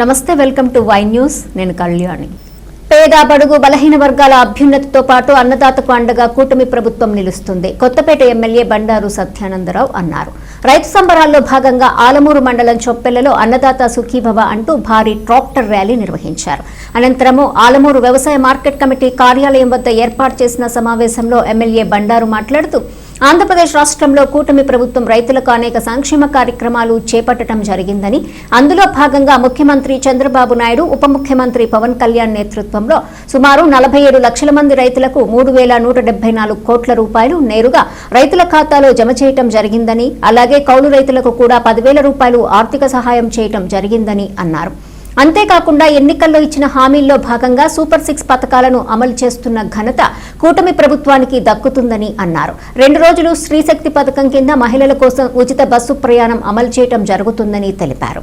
నమస్తే welcome to Y news. నేను కళ్యాణి. పేద బడుగు బలహీన వర్గాల అభ్యున్నతితో పాటు అన్నదాతకు అండగా కూటమి ప్రభుత్వం నిలుస్తుంది. కొత్తపేట ఎమ్మెల్యే బండారు సత్యానందరావు అన్నారు. రైతు సంబరాల్లో భాగంగా ఆలమూరు మండలం చొప్పెలలో అన్నదాత సుఖీభవ అంటూ భారీ ట్రాక్టర్ ర్యాలీ నిర్వహించారు. అనంతరము ఆలమూరు వ్యవసాయ మార్కెట్ కమిటీ కార్యాలయం వద్ద ఏర్పాటు చేసిన సమావేశంలో ఎమ్మెల్యే బండారు మాట్లాడుతూ ఆంధ్రప్రదేశ్ రాష్ట్రంలో కూటమి ప్రభుత్వం రైతులకు అనేక సంక్షేమ కార్యక్రమాలు చేపట్టడం జరిగిందని అందులో భాగంగా ముఖ్యమంత్రి చంద్రబాబు నాయుడు ఉప ముఖ్యమంత్రి పవన్ కళ్యాణ్ నేతృత్వంలో సుమారు నలభై ఏడు లక్షల మంది రైతులకు మూడు వేల నూట డెబ్బై నాలుగు కోట్ల రూపాయలు నేరుగా రైతుల ఖాతాలో జమ చేయటం జరిగిందని అలాగే కౌలు రైతులకు కూడా పదివేల రూపాయలు ఆర్థిక సహాయం చేయటం జరిగిందని అన్నారు. అంతేకాకుండా ఎన్నికల్లో ఇచ్చిన హామీల్లో భాగంగా సూపర్ సిక్స్ పథకాలను అమలు చేస్తున్న ఘనత కూటమి ప్రభుత్వానికి దక్కుతుందని అన్నారు. రెండు రోజులు స్త్రీశక్తి పథకం కింద మహిళల కోసం ఉచిత బస్సు ప్రయాణం అమలు చేయడం జరుగుతుందని తెలిపారు.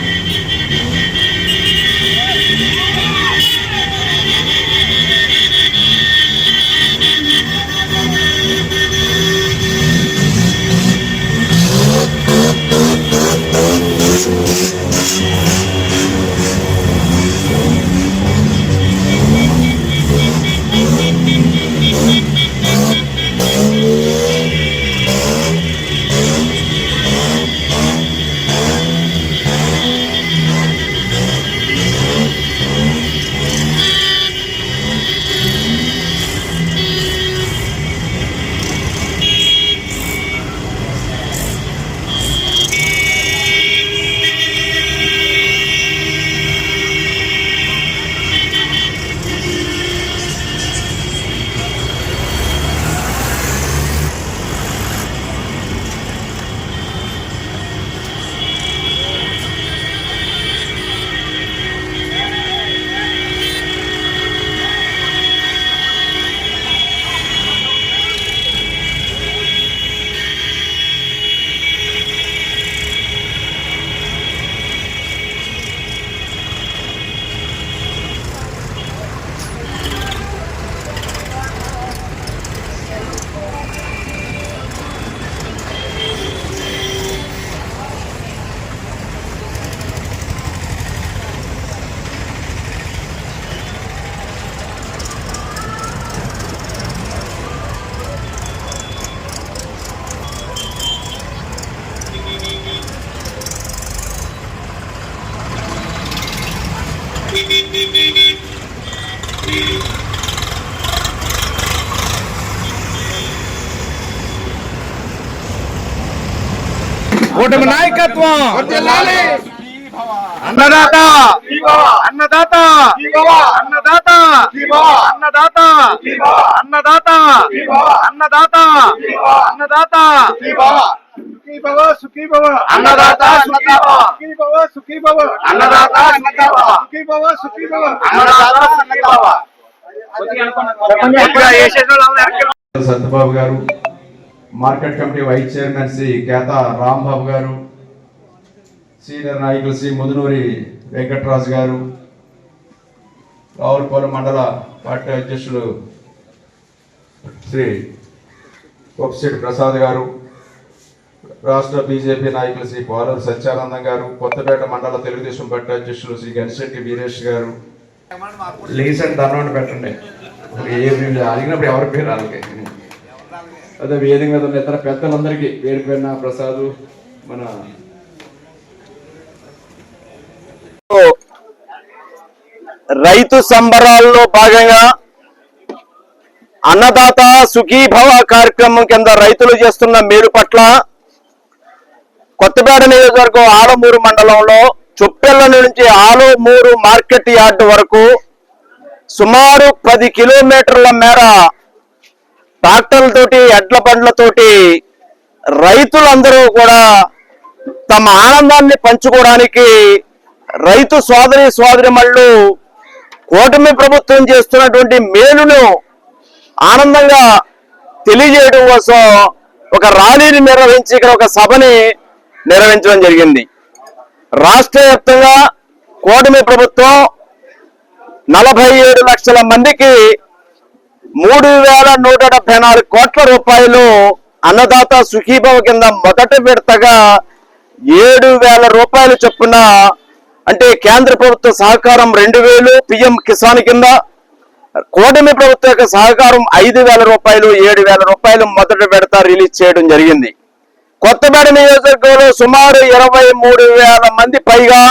కూటమి నాయకత్వం. అన్నదాత. అన్నదాత. అన్నదాత. అన్నదాత. అన్నదాత. అన్నదాత. అన్నదాత. అన్నదాత అన్నదాత Satyababu garu market committee vice chairman Sri Keta Rambabu garu senior నాయకులు శ్రీ ముదునూరి వెంకట్రాజు గారు రావులపాలెం మండల పార్టీ అధ్యక్షులు శ్రీ కొప్పిశెట్టి ప్రసాద్ గారు రాష్ట్ర బీజేపీ నాయకులు శ్రీ పోలూరు సత్యానందం గారు కొత్తపేట మండల తెలుగుదేశం పార్టీ అధ్యక్షులు శ్రీ గనిశెట్టి వీరేష్ గారు. లీసెంట్ దండం పెట్టండి. ఏమి అడిగినప్పుడు ఎవరి పేరు వాళ్ళకి అదే వేదిక మీద ఉన్న ఇతర పెద్దలందరికీ పేరు ప్రసాద్ మన రైతు సంబరాల్లో భాగంగా అన్నదాత సుఖీభవ కార్యక్రమం కింద రైతులు చేస్తున్న మేలు పట్ల కొత్తపేట నియోజకవర్గం ఆలమూరు మండలంలో చొప్పెళ్ళ నుంచి ఆలమూరు మార్కెట్ యార్డ్ వరకు సుమారు పది కిలోమీటర్ల మేర ట్రాక్టర్లతోటి ఎడ్ల బండ్లతోటి రైతులందరూ కూడా తమ ఆనందాన్ని పంచుకోవడానికి రైతు సోదరి సోదరిమళ్ళు కూటమి ప్రభుత్వం చేస్తున్నటువంటి మేలును ఆనందంగా తెలియజేయడం కోసం ఒక ర్యాలీని నిర్వహించి ఇక్కడ ఒక సభని నిర్వహించడం జరిగింది. రాష్ట్ర వ్యాప్తంగా కూటమి ప్రభుత్వం నలభై ఏడు లక్షల మందికి మూడు వేల నూట డెబ్బై నాలుగు కోట్ల రూపాయలు అన్నదాత సుఖీభవ కింద మొదటి విడతగా ఏడు వేల రూపాయలు చొప్పున అంటే కేంద్ర ప్రభుత్వ సహకారం రెండు వేలు పిఎం కిసాన్ కింద కూటమి ప్రభుత్వ యొక్క సహకారం ఐదు వేల రూపాయలు ఏడు వేల రూపాయలు మొదటి విడత రిలీజ్ చేయడం జరిగింది. కొత్తపేట నియోజకవర్గంలో సుమారు ఇరవై మూడు వేల మంది పైగా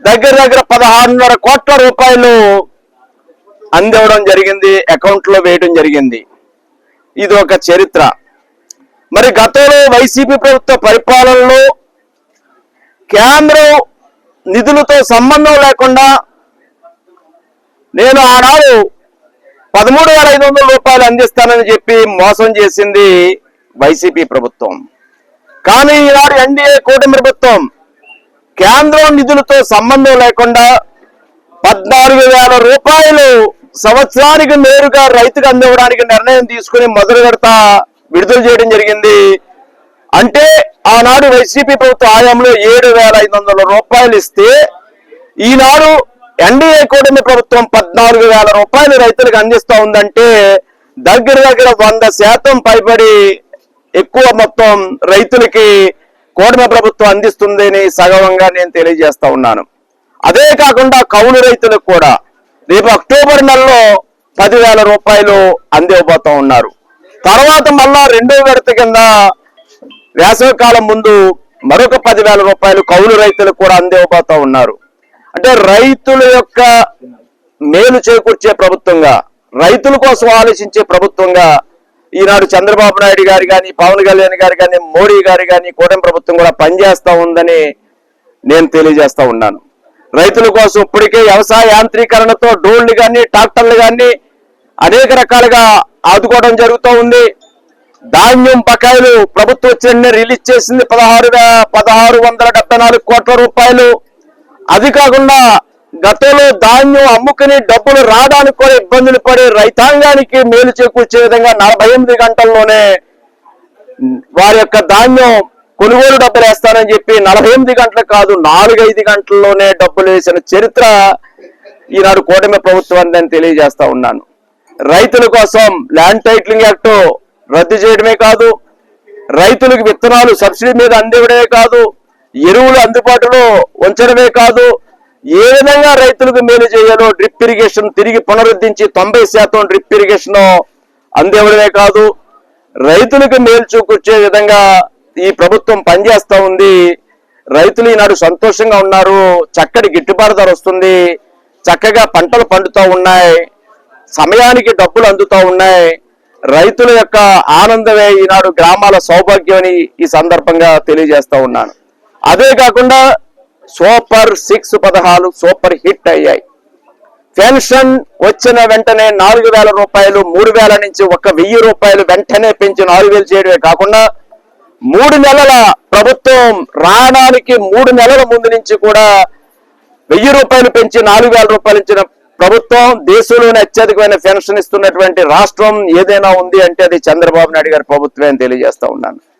దగ్గర దగ్గర పదహారున్నర కోట్ల రూపాయలు అందివ్వడం జరిగింది అకౌంట్లో వేయడం జరిగింది. ఇది ఒక చరిత్ర. మరి గతంలో వైసీపీ ప్రభుత్వ పరిపాలనలో కేంద్రం నిధులతో సంబంధం లేకుండా నేను ఆనాడు పదమూడు వేల ఐదు వందల రూపాయలు అందిస్తానని చెప్పి మోసం చేసింది వైసీపీ ప్రభుత్వం. కానీ ఈనాడు ఎన్డీఏ కూటమి ప్రభుత్వం కేంద్రం నిధులతో సంబంధం లేకుండా పద్నాలుగు వేల రూపాయలు సంవత్సరానికి నేరుగా రైతుకు అందివ్వడానికి నిర్ణయం తీసుకుని మొదలు పెడతా విడుదల చేయడం జరిగింది. అంటే ఆనాడు వైసీపీ ప్రభుత్వ హయాంలో ఏడు వేల ఐదు వందల రూపాయలు ఇస్తే ఈనాడు ఎన్డీఏ కూటమి ప్రభుత్వం పద్నాలుగు వేల రూపాయలు రైతులకు అందిస్తూ ఉందంటే దగ్గర దగ్గర వంద శాతం పైబడి ఎక్కువ మొత్తం రైతులకి కూటమి ప్రభుత్వం అందిస్తుందని సగవంగా నేను తెలియజేస్తా ఉన్నాను. అదే కాకుండా కౌలు రైతులకు కూడా రేపు అక్టోబర్ నెలలో పదివేల రూపాయలు అందివబోతా ఉన్నారు. తర్వాత మళ్ళా రెండో విడత కింద వేసవికాలం ముందు మరొక పదివేల రూపాయలు కౌలు రైతులకు కూడా అందివబోతా ఉన్నారు. అంటే రైతుల యొక్క మేలు చేకూర్చే ప్రభుత్వంగా రైతుల కోసం ఆలోచించే ప్రభుత్వంగా ఈనాడు చంద్రబాబు నాయుడు గారు కానీ పవన్ కళ్యాణ్ గారు కానీ మోడీ గారు కానీ కూటమి ప్రభుత్వం కూడా పనిచేస్తా ఉందని నేను తెలియజేస్తా ఉన్నాను. రైతుల కోసం ఇప్పటికే వ్యవసాయ యాంత్రీకరణతో డ్రోన్లు కానీ ట్రాక్టర్లు కానీ అనేక రకాలుగా ఆదుకోవడం జరుగుతూ ఉంది. ధాన్యం బకాయిలు ప్రభుత్వం వచ్చిన రిలీజ్ చేసింది పదహారు పదహారు వందల డెబ్బై నాలుగు కోట్ల రూపాయలు. అది కాకుండా గతంలో ధాన్యం అమ్ముకుని డబ్బులు రావడానికి కూడా ఇబ్బందులు పడి రైతాంగానికి మేలు చేకూర్చే విధంగా నలభై ఎనిమిది గంటల్లోనే వారి యొక్క ధాన్యం కొనుగోలు డబ్బులు వేస్తానని చెప్పి నలభై ఎనిమిది గంటలు కాదు నాలుగైదు గంటల్లోనే డబ్బులు వేసిన చరిత్ర ఈనాడు కూటమి ప్రభుత్వం నేను తెలియజేస్తా ఉన్నాను. రైతుల కోసం ల్యాండ్ టైటిలింగ్ యాక్ట్ రద్దు చేయడమే కాదు రైతులకు విత్తనాలు సబ్సిడీ మీద అందివ్వడమే కాదు ఎరువులు అందుబాటులో ఉంచడమే కాదు ఏ విధంగా రైతులకు మేలు చేయాలో డ్రిప్ ఇరిగేషన్ తిరిగి పునరుద్ధరించి తొంభై శాతం డ్రిప్ ఇరిగేషన్ అందివ్వడమే కాదు రైతులకు మేలు చూకొచ్చే విధంగా ఈ ప్రభుత్వం పనిచేస్తా ఉంది. రైతులు ఈనాడు సంతోషంగా ఉన్నారు. చక్కటి గిట్టుబాటు ధర వస్తుంది. చక్కగా పంటలు పండుతూ ఉన్నాయి. సమయానికి డబ్బులు అందుతూ ఉన్నాయి. రైతుల యొక్క ఆనందమే ఈనాడు గ్రామాల సౌభాగ్యం అని ఈ సందర్భంగా తెలియజేస్తా ఉన్నాను. అదే కాకుండా సూపర్ సిక్స్ పదహాలు సూపర్ హిట్ అయ్యాయి. పెన్షన్ వచ్చిన వెంటనే నాలుగు వేల రూపాయలు మూడు వేల నుంచి ఒక వెయ్యి రూపాయలు వెంటనే పెంచి నాలుగు వేలు చేయడమే కాకుండా మూడు నెలల ప్రభుత్వం రావడానికి మూడు నెలల ముందు నుంచి కూడా వెయ్యి రూపాయలు పెంచి నాలుగు వేల రూపాయలు ఇచ్చిన ప్రభుత్వం దేశంలోనే అత్యధికమైన పెన్షన్ ఇస్తున్నటువంటి రాష్ట్రం ఏదైనా ఉంది అంటే అది చంద్రబాబు నాయుడు గారి ప్రభుత్వమే అని తెలియజేస్తా ఉన్నాను.